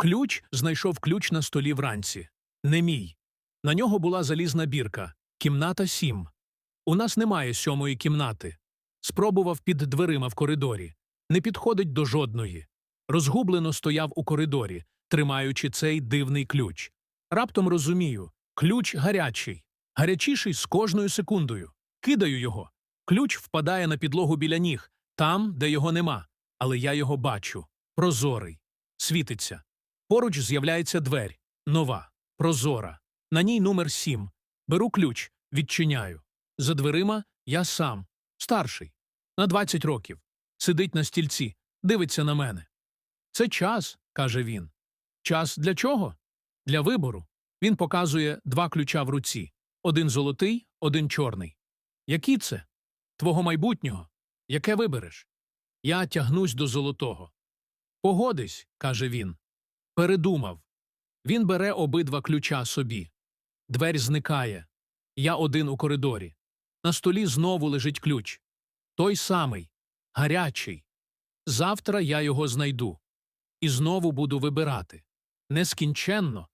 Ключ знайшов ключ на столі вранці. Не мій. На нього була залізна бірка. Кімната сім. У нас немає сьомої кімнати. Спробував під дверима в коридорі. Не підходить до жодної. Розгублено стояв у коридорі, тримаючи цей дивний ключ. Раптом розумію ключ гарячий, гарячіший з кожною секундою. Кидаю його. Ключ впадає на підлогу біля ніг, там, де його нема. Але я його бачу. Прозорий. Світиться. Поруч з'являється дверь. Нова. Прозора. На ній номер сім. Беру ключ, відчиняю. За дверима я сам. Старший. На 20 років. Сидить на стільці, дивиться на мене. Це час, каже він. Час для чого? Для вибору. Він показує два ключа в руці один золотий, один чорний. Які це? Твого майбутнього. Яке вибереш? Я тягнусь до золотого. Погодись, каже він. Передумав. Він бере обидва ключа собі. Дверь зникає. Я один у коридорі. На столі знову лежить ключ. Той самий, гарячий. Завтра я його знайду. І знову буду вибирати. Нескінченно,